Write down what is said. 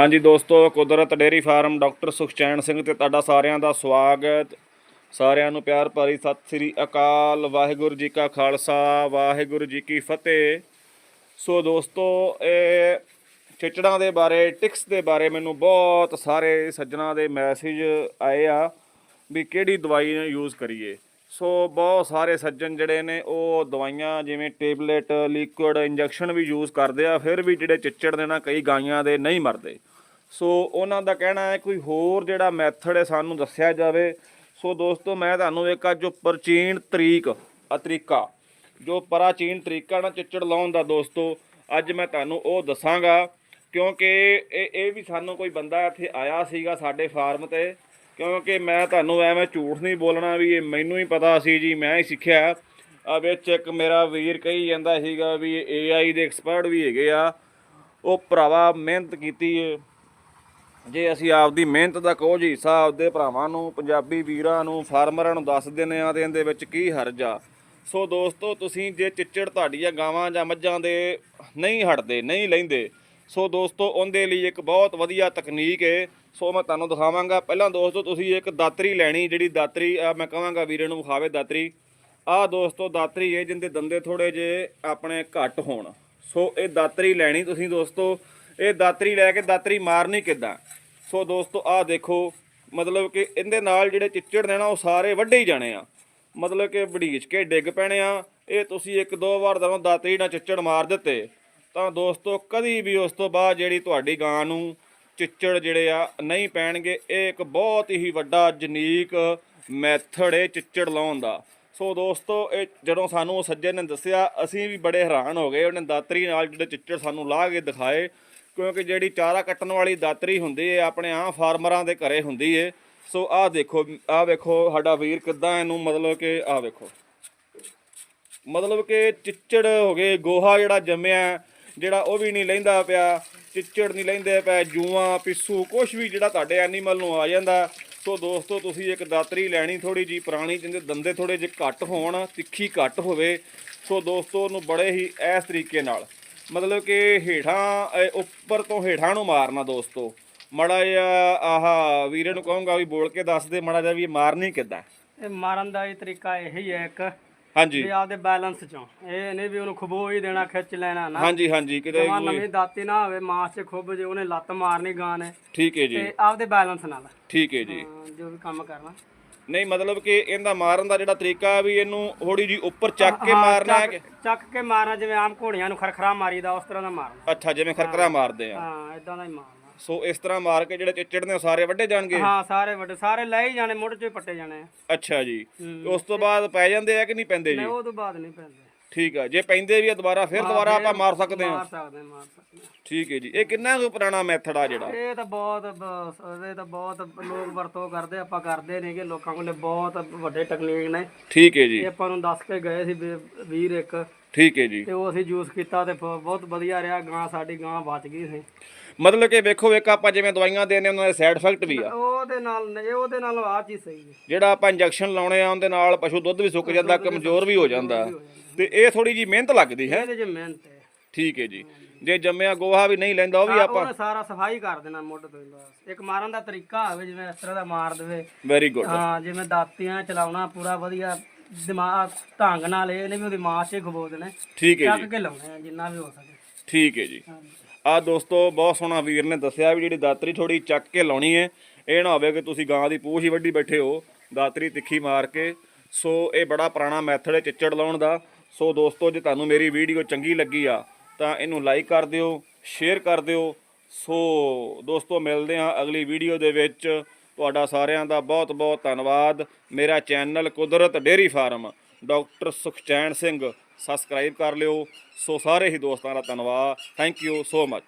ਹਾਂਜੀ ਦੋਸਤੋ, Kudrat dairy farm doctor Sukhchain Singh ਤੇ ਤੁਹਾਡਾ ਸਾਰਿਆਂ ਦਾ ਸਵਾਗਤ। ਸਾਰਿਆਂ ਨੂੰ ਪਿਆਰ ਭਰੀ ਸਤਿ ਸ੍ਰੀ ਅਕਾਲ। ਵਾਹਿਗੁਰੂ ਜੀ ਕਾ ਖਾਲਸਾ, ਵਾਹਿਗੁਰੂ ਜੀ ਕੀ ਫਤਿਹ। ਸੋ ਦੋਸਤੋ, ਇਹ ਚਿਚੜਾਂ ਦੇ ਬਾਰੇ, ਟਿਕਸ ਦੇ ਬਾਰੇ ਮੈਨੂੰ ਬਹੁਤ ਸਾਰੇ ਸੱਜਣਾ ਦੇ ਮੈਸੇਜ ਆਏ ਆ ਵੀ ਕਿਹੜੀ ਦਵਾਈ ਯੂਜ਼ ਕਰੀਏ। ਸੋ ਬਹੁਤ ਸਾਰੇ ਸੱਜਣ ਜਿਹੜੇ ਨੇ, ਉਹ ਦਵਾਈਆਂ ਜਿਵੇਂ ਟੇਬਲੇਟ, ਲਿਕੁਇਡ ਇੰਜੈਕਸ਼ਨ ਵੀ ਯੂਜ਼ ਕਰਦੇ ਆ, ਫਿਰ ਵੀ ਜਿਹੜੇ ਚਿੱਚੜ ਨੇ ਨਾ, ਕਈ ਗਾਈਆਂ ਦੇ ਨਹੀਂ ਮਰਦੇ। ਸੋ ਉਹਨਾਂ ਦਾ ਕਹਿਣਾ ਹੈ ਕੋਈ ਹੋਰ ਜਿਹੜਾ ਮੈਥਡ ਹੈ ਸਾਨੂੰ ਦੱਸਿਆ ਜਾਵੇ। ਸੋ ਦੋਸਤੋ, ਮੈਂ ਤੁਹਾਨੂੰ ਇੱਕ ਅੱਜ ਜੋ ਪ੍ਰਾਚੀਨ ਤਰੀਕ ਆ ਤਰੀਕਾ, ਜੋ ਪ੍ਰਾਚੀਨ ਤਰੀਕਾ ਨਾ ਚਿੱਚੜ ਲਾਉਣ ਦਾ ਦੋਸਤੋ, ਅੱਜ ਮੈਂ ਤੁਹਾਨੂੰ ਉਹ ਦੱਸਾਂਗਾ। ਕਿਉਂਕਿ ਇਹ ਇਹ ਵੀ ਸਾਨੂੰ ਕੋਈ ਬੰਦਾ ਇੱਥੇ ਆਇਆ ਸੀਗਾ ਸਾਡੇ ਫਾਰਮ ਤੇ, ਕਿਉਂਕਿ ਮੈਂ ਤੁਹਾਨੂੰ ਐਵੇਂ ਝੂਠ ਨਹੀਂ ਬੋਲਣਾ ਵੀ ਇਹ ਮੈਨੂੰ ਹੀ ਪਤਾ ਸੀ ਜੀ, ਮੈਂ ਹੀ ਸਿੱਖਿਆ। ਆ ਵਿੱਚ ਇੱਕ ਮੇਰਾ ਵੀਰ ਕਹੀ ਜਾਂਦਾ ਸੀਗਾ ਵੀ AI ਦੇ ਐਕਸਪਰਟ ਵੀ ਹੈਗੇ ਆ। ਉਹ ਭਰਾਵਾ ਮਿਹਨਤ ਕੀਤੀ ਏ। ਜੇ ਅਸੀਂ ਆਪਦੀ ਮਿਹਨਤ ਦਾ ਕੁਝ ਹਿੱਸਾ ਆਪਦੇ ਭਰਾਵਾਂ ਨੂੰ, ਪੰਜਾਬੀ ਵੀਰਾਂ ਨੂੰ, ਫਾਰਮਰਾਂ ਨੂੰ ਦੱਸ ਦਿੰਦੇ ਆ ਤੇ ਇਹਦੇ ਵਿੱਚ ਕੀ ਹਰਜ ਆ। ਸੋ ਦੋਸਤੋ, ਤੁਸੀਂ ਜੇ ਚਿੱਚੜ ਤੁਹਾਡੀਆਂ ਗਾਵਾਂ ਜਾਂ ਮੱਝਾਂ ਦੇ ਨਹੀਂ ਹਟਦੇ, ਨਹੀਂ ਲੈਂਦੇ, ਸੋ ਦੋਸਤੋ, ਉਹਦੇ ਲਈ ਇੱਕ ਬਹੁਤ ਵਧੀਆ ਤਕਨੀਕ ਹੈ ਸੋ ਮੈਂ ਤੁਹਾਨੂੰ ਦਿਖਾਵਾਂਗਾ, ਪਹਿਲਾਂ ਦੋਸਤੋ, ਤੁਸੀਂ ਇੱਕ ਦਾਤਰੀ ਲੈਣੀ, ਜਿਹੜੀ ਦਾਤਰੀ, ਆ ਮੈਂ ਕਹਾਂਗਾ ਵੀਰੇ ਨੂੰ ਵਿਖਾਵੇ ਦਾਤਰੀ। ਆਹ ਦੋਸਤੋ, ਦਾਤਰੀ ਹੈ ਜਿੰਦੇ ਦੰਦੇ ਥੋੜੇ ਜੇ ਆਪਣੇ ਘੱਟ ਹੋਣ। ਸੋ ਇਹ ਦਾਤਰੀ ਲੈਣੀ ਤੁਸੀਂ ਦੋਸਤੋ ਇਹ ਦਾਤਰੀ ਲੈ ਕੇ ਦਾਤਰੀ ਮਾਰਨੀ ਕਿੱਦਾਂ? ਸੋ ਦੋਸਤੋ, ਆਹ ਦੇਖੋ, ਮਤਲਬ ਕਿ ਇਹਦੇ ਨਾਲ ਜਿਹੜੇ ਚਿੱਚੜ ਨੇ ਨਾ, ਉਹ ਸਾਰੇ ਵੱਢੇ ਹੀ ਜਾਣੇ ਆ। ਮਤਲਬ ਕਿ ਵੜੀਚ ਕੇ ਡਿੱਗ ਪੈਣੇ ਆ। ਇਹ ਤੁਸੀਂ ਇੱਕ ਦੋ ਵਾਰ ਦਰੋਂ ਦਾਤਰੀ ਨਾਲ ਚਿੱਚੜ ਮਾਰ ਦਿੱਤੇ। ਤਾਂ ਦੋਸਤੋ, ਕਦੀ ਵੀ ਉਸ ਤੋਂ ਬਾਅਦ ਜਿਹੜੀ ਤੁਹਾਡੀ ਗਾਂ ਨੂੰ ਚਿੱਚੜ ਜਿਹੜੇ ਆ, ਨਹੀਂ ਪੈਣਗੇ। ਇਹ ਇੱਕ ਬਹੁਤ ਹੀ ਵੱਡਾ ਜਨੀਕ ਮੈਥਡ ਹੈ ਚਿੱਚੜ ਲਾਉਣ ਦਾ। ਸੋ ਦੋਸਤੋ, ਇਹ ਜਦੋਂ ਸਾਨੂੰ ਉਹ ਸੱਜਣ ਨੇ ਦੱਸਿਆ, ਅਸੀਂ ਵੀ ਬੜੇ ਹੈਰਾਨ ਹੋ ਗਏ। ਉਹਨੇ ਦਾਤਰੀ ਨਾਲ ਜਿਹੜੇ ਚਿੱਚੜ ਸਾਨੂੰ ਲਾ ਕੇ ਦਿਖਾਏ। ਕਿਉਂਕਿ ਜਿਹੜੀ ਚਾਰਾ ਕੱਟਣ ਵਾਲੀ ਦਾਤਰੀ ਹੁੰਦੀ ਹੈ ਆਪਣੇ ਆਹ ਫਾਰਮਰਾਂ ਦੇ ਘਰੇ ਹੁੰਦੀ ਹੈ ਸੋ ਆਹ ਦੇਖੋ, ਆਹ ਵੇਖੋ, ਸਾਡਾ ਵੀਰ ਕਿੱਦਾਂ ਇਹਨੂੰ ਮਤਲਬ ਕਿ ਆਹ ਵੇਖੋ। ਮਤਲਬ ਕਿ ਚਿੱਚੜ ਹੋ ਗਏ, ਗੋਹਾ ਜਿਹੜਾ ਜੰਮਿਆ, ਜਿਹੜਾ ਉਹ ਵੀ ਨਹੀਂ ਲੈਂਦਾ ਪਿਆ, ਚਿੱਚੜ ਨਹੀਂ ਲੈਂਦੇ ਪਿਆ ਜੂਆਂ, ਪਿੱਸੂ ਕੁਝ ਵੀ ਜਿਹੜਾ ਤੁਹਾਡੇ ਐਨੀਮਲ ਨੂੰ ਆ ਜਾਂਦਾ। ਸੋ ਦੋਸਤੋ, ਤੁਸੀਂ ਇੱਕ ਦਾਤਰੀ ਲੈਣੀ ਥੋੜੀ ਜੀ ਪੁਰਾਣੀ, ਜਿੰਦੇ ਦੰਦੇ ਥੋੜੇ ਜਿਹੇ ਘੱਟ ਹੋਣ, ਤਿੱਖੀ ਘੱਟ ਹੋਵੇ। ਸੋ ਦੋਸਤੋ, ਉਹਨੂੰ ਬੜੇ ਹੀ ਇਸ ਤਰੀਕੇ ਨਾਲ ਮਤਲਬ ਕਿ ਹੇਠਾਂ ਇਹ ਉੱਪਰ ਤੋਂ ਹੇਠਾਂ ਨੂੰ ਮਾਰਨਾ ਦੋਸਤੋ। ਮੜਾ ਜਿਹਾ ਆਹ ਵੀਰੇ ਨੂੰ ਕਹੂੰਗਾ ਵੀ ਬੋਲ ਕੇ ਦੱਸ ਦੇ ਮੜਾ ਜਿਹਾ ਵੀ ਮਾਰਨੀ ਕਿੱਦਾਂ? ਇਹ ਮਾਰਨ ਦਾ ਇਹ ਤਰੀਕਾ ਇਹੀ ਹੈ ਇੱਕ ਹਾਂਜੀ। ਵੀ ਆਪਦੇ ਬੈਲੈਂਸ ਚੋਂ। ਇਹ ਨਹੀਂ ਵੀ ਉਹਨੂੰ ਖੁਬੋ ਹੀ ਦੇਣਾ ਖਿੱਚ ਲੈਣਾ ਨਾ। ਹਾਂਜੀ ਹਾਂਜੀ ਕਿਤੇ ਜਮਾਂ ਨਵੀਂ ਦਾਤੀ ਨਾ ਹੋਵੇ ਮਾਸ 'ਚ ਖੁੱਬ ਜੇ ਉਹਨੇ ਲੱਤ ਮਾਰਨੀ ਗਾਂ ਨੇ ਠੀਕ ਹੈ ਜੀ। ਤੇ ਆਪਦੇ ਬੈਲੈਂਸ ਨਾਲ। ਠੀਕ ਹੈ ਜੀ। ਹਾਂ, ਜੋ ਵੀ ਕੰਮ ਕਰਨਾ। ਨਹੀਂ ਮਤਲਬ ਕਿ ਇਹਦਾ ਮਾਰਨ ਦਾ ਜਿਹੜਾ ਤਰੀਕਾ ਵੀ ਇਹਨੂੰ ਥੋੜੀ ਜੀ ਉੱਪਰ ਚੱਕ ਕੇ ਮਾਰਨਾ ਹੈ ਕਿ? ਚੱਕ- ਚੱਕ ਕੇ ਮਾਰਨਾ ਜਿਵੇਂ ਆਮ ਘੋੜੀਆਂ ਨੂੰ ਖਰਖਰਾ ਮਾਰੀਦਾ ਉਸ ਤਰ੍ਹਾਂ ਦਾ ਮਾਰਨਾ। ਅੱਛਾ ਜਿਵੇਂ ਖਰਕਰਾ ਮਾਰਦੇ ਆ। ਹਾਂ ਇਦਾਂ ਦਾ ਹੀ ਮਾਰਨਾ। ਸੋ ਇਸ ਤਰ੍ਹਾਂ ਮਾਰ ਕੇ ਜਿਹੜੇ ਚਿੱਚੜ ਨੇ ਉਹ ਸਾਰੇ ਵੱਡੇ ਜਾਣਗੇ? ਹਾਂ ਸਾਰੇ ਵੱਡੇ ਸਾਰੇ ਲੈ ਹੀ ਜਾਣੇ ਮੁੱਢ 'ਚ ਹੀ ਪੱਟੇ ਜਾਣੇ ਆ। ਅੱਛਾ ਜੀ। ਉਸ ਤੋਂ ਬਾਅਦ ਪੈ ਜਾਂਦੇ ਆ ਕਿ ਨਹੀਂ ਪੈਂਦੇ ਜੀ? ਨਹੀਂ ਉਹ ਤੋਂ ਬਾਅਦ ਨਹੀਂ ਪੈਂਦੇ। ਠੀਕ ਆ ਜੇ ਪੈਂਦੇ ਵੀ ਆ ਦੁਬਾਰਾ ਫਿਰ ਦੁਬਾਰਾ ਆਪਾਂ ਮਾਰ ਸਕਦੇ ਮਾਰ ਸਕਦੇ ਮਾਰ ਸਕਦੇ। ਠੀਕ ਹੈ ਜੀ ਇਹ ਕਿੰਨਾ ਕੁ ਪੁਰਾਣਾ ਮੈਥਡ ਆ ਜਿਹੜਾ? ਇਹ ਤਾਂ ਬਹੁਤ ਇਹ ਤਾਂ ਬਹੁਤ ਲੋਕ ਵਰਤੋਂ ਕਰਦੇ ਆਪਾਂ ਕਰਦੇ ਨੇਗੇ ਲੋਕਾਂ ਕੋਲੇ ਬਹੁਤ ਵੱਡੇ ਟੈਕਨੀਕ ਨੇ। ਠੀਕ ਹੈ ਜੀ। ਇਹ ਆਪਾਂ ਨੂੰ ਦੱਸ ਕੇ ਗਏ ਸੀ ਵੀ- ਵੀਰ ਇੱਕ ਠੀਕ ਹੈ ਜੀ। ਤੇ ਉਹ ਅਸੀਂ ਯੂਜ਼ ਕੀਤਾ ਤੇ ਬ- ਬਹੁਤ ਵਧੀਆ ਰਿਹਾ ਗਾਂ ਸਾਡੀ ਗਾਂ ਬਚ ਗਈ ਸੀ। ਮਤਲਬ ਕਿ ਵੇਖੋ ਇੱਕ ਆਪਾਂ ਜਿਵੇਂ ਦਵਾਈਆਂ ਦੇਨੇ ਉਹਨਾਂ ਦੇ ਸਾਈਡ ਇਫੈਕਟ ਵੀ ਆ। ਉਹਦੇ ਨਾਲ ਨਹੀਂ ਉਹਦੇ ਨਾਲ ਆ ਚੀਜ਼ ਸਹੀ ਹੈ। ਜਿਹੜਾ ਆਪਾਂ ਇੰਜੈਕਸ਼ਨ ਲਾਉਣੇ ਆ ਉਹਦੇ ਨਾਲ ਪਸ਼ੂ ਦੁੱਧ ਵੀ ਸੁੱਕ ਜਾਂਦਾ ਕਮਜ਼ੋਰ ਵੀ ਹੋ ਜਾਂਦਾ। ਤੇ ਇਹ ਥੋੜੀ ਜੀ ਮਿਹਨਤ ਲੱਗਦੀ ਹੈ। ਇਹਦੇ 'ਚ ਮਿਹਨਤ ਹੈ। ਠੀਕ ਹੈ ਜੀ। ਜੇ ਜੰਮਿਆ ਗੋਹਾ ਵੀ ਨਹੀਂ ਲੈਂਦਾ ਉਹ ਵੀ ਆਪਾਂ ਉਹਨੇ ਸਾਰਾ ਸਫ਼ਾਈ ਕਰ ਦੇਣਾ ਮੁੱਢ ਤੋਂ ਹੀ ਬਸ। ਇੱਕ ਮਾਰਨ ਦਾ ਤਰੀਕਾ ਹੋਵੇ ਜਿਵੇਂ ਇਸ ਤਰ੍ਹਾਂ ਦਾ ਮਾਰ ਦੇਵੇ। ਵੈਰੀ ਗੁੱਡ ਹਾਂ ਜਿਵੇਂ ਦਾਤੀਆਂ ਚਲਾਉਣਾ ਪੂਰਾ ਵਧੀਆ। ਦਿਮਾਗ ਢੰਗ ਨਾਲ ਇਹ ਨਹੀਂ ਵੀ ਉਹਦੀ ਮਾਂ 'ਚ ਹੀ ਖਬੋ ਦੇਣੇ। ਠੀਕ ਹੈ ਜੀ। ਚੱਕ ਕੇ ਲਾਉਣੇ ਆ ਜਿੰਨਾ ਵੀ ਹੋ ਸਕੇ। ਠੀਕ ਹੈ ਜੀ। ਹਾਂਜੀ। ਆ ਦੋਸਤੋ ਬਹੁਤ ਸੋਹਣਾ ਵੀਰ ਨੇ ਦੱਸਿਆ ਵੀ ਜਿਹੜੀ ਦਾਤਰੀ ਥੋੜੀ ਚੱਕ ਕੇ ਲਾਉਣੀ ਹੈ। ਇਹ ਨਾ ਹੋਵੇ ਕਿ ਤੁਸੀਂ ਗਾਂ ਦੀ ਪੂਛ ਹੀ ਵੱਡੀ ਬੈਠੇ ਹੋ ਦਾਤਰੀ ਤਿੱਖੀ ਮਾਰ ਕੇ। ਸੋ ਇਹ ਬੜਾ ਪੁਰਾਣਾ ਮੈਥਡ ਹੈ ਚਿੱਚੜ ਲਾਉਣ ਦਾ। ਸੋ ਦੋਸਤੋ ਜੇ ਤੁਹਾਨੂੰ ਮੇਰੀ ਵੀਡੀਓ ਚੰਗੀ ਲੱਗੀ ਆ ਤਾਂ ਇਹਨੂੰ ਲਾਈਕ ਕਰ ਦਿਓ ਸ਼ੇਅਰ ਕਰ ਦਿਓ। ਸੋ ਦੋਸਤੋ ਮਿਲਦੇ ਹਾਂ ਅਗਲੀ ਵੀਡੀਓ ਦੇ ਵਿੱਚ। ਤੁਹਾਡਾ ਸਾਰਿਆਂ ਦਾ ਬਹੁਤ ਬਹੁਤ ਧੰਨਵਾਦ। ਮੇਰਾ channel Kudrat dairy farm, doctor Sukhchain Singh, subscribe ਕਰ ਲਿਓ। ਸੋ ਸਾਰੇ ਹੀ ਦੋਸਤਾਂ ਦਾ ਧੰਨਵਾਦ। Thank you so much